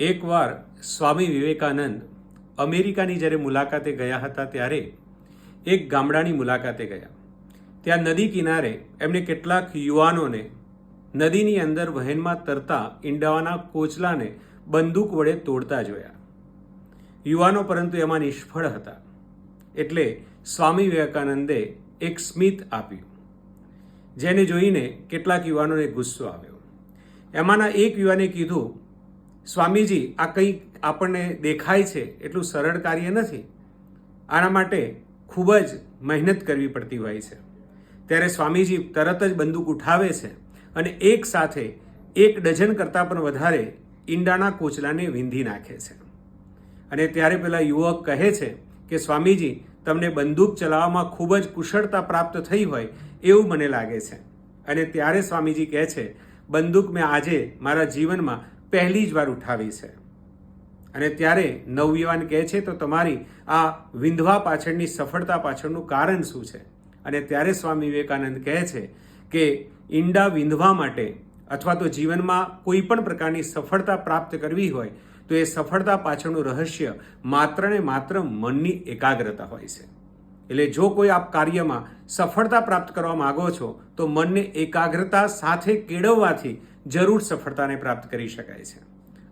એકવાર સ્વામી વિવેકાનંદ અમેરિકાની જ્યારે મુલાકાતે ગયા હતા ત્યારે એક ગામડાની મુલાકાતે ગયા. ત્યાં નદી કિનારે એમણે કેટલાક યુવાનોને નદીની અંદર વહેનમાં તરતા ઈંડાવાના કોચલાને બંદૂક વડે તોડતા જોયા. યુવાનો પરંતુ એમાં નિષ્ફળ હતા. એટલે સ્વામી વિવેકાનંદે એક સ્મિત આપ્યું, જેને જોઈને કેટલાક યુવાનોને ગુસ્સો આવ્યો. એમાંના એક યુવાને કીધું સ્વામીજી, આ કંઈક આપણને દેખાય છે એટલું સરળ કાર્ય નથી. આના માટે ખૂબ જ મહેનત કરવી પડતી હોય છે. ત્યારે સ્વામીજી તરત જ બંદૂક ઉઠાવે છે અને એક સાથે એક ડઝન કરતાં પણ વધારે ઈંડાના કોચલાને વીંધી નાખે છે. અને ત્યારે પેલા યુવક કહે છે કે, સ્વામીજી, તમને બંદૂક ચલાવવામાં ખૂબ જ કુશળતા પ્રાપ્ત થઈ હોય એવું મને લાગે છે. અને ત્યારે સ્વામીજી કહે છે, બંદૂક મેં આજે મારા જીવનમાં પહેલી જ વાર ઉઠાવી છે. અને ત્યારે નવયુવાન કહે છે, તો તમારી આ વિંધવા પાછળની સફળતા પાછળનું કારણ શું છે? અને ત્યારે સ્વામી વિવેકાનંદ કહે છે કે ઈંડા વિંધવા માટે અથવા તો જીવનમાં કોઈ પણ પ્રકારની સફળતા પ્રાપ્ત કરવી હોય, તો એ સફળતા પાછળનું રહસ્ય માત્ર ને માત્ર મનની એકાગ્રતા હોય છે. એટલે જો કોઈ આપ કાર્યમાં સફળતા પ્રાપ્ત કરવા માગો છો, તો મનને એકાગ્રતા સાથે કેળવવાથી જરૂર સફળતાને પ્રાપ્ત કરી શકાય છે.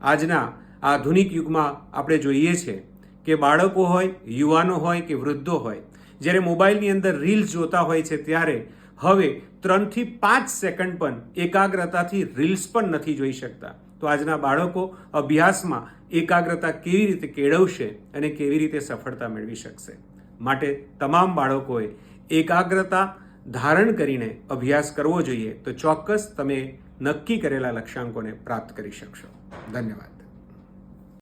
આજના આધુનિક યુગમાં આપણે જોઈએ છે કે બાળકો હોય, યુવાનો હોય કે વૃદ્ધો હોય, જ્યારે મોબાઈલની અંદર રીલ્સ જોતા હોય છે ત્યારે હવે ત્રણથી પાંચ સેકન્ડ પણ એકાગ્રતાથી રીલ્સ પણ નથી જોઈ શકતા. તો આજના બાળકો અભ્યાસમાં એકાગ્રતા કેવી રીતે કેળવશે અને કેવી રીતે સફળતા મેળવી શકશે? માટે તમામ બાળકોએ એકાગ્રતા ધારણ કરીને અભ્યાસ કરવો જોઈએ તો ચોક્કસ તમે નક્કી કરેલા લક્ષ્યાંકોને પ્રાપ્ત કરી શકશો. ધન્યવાદ.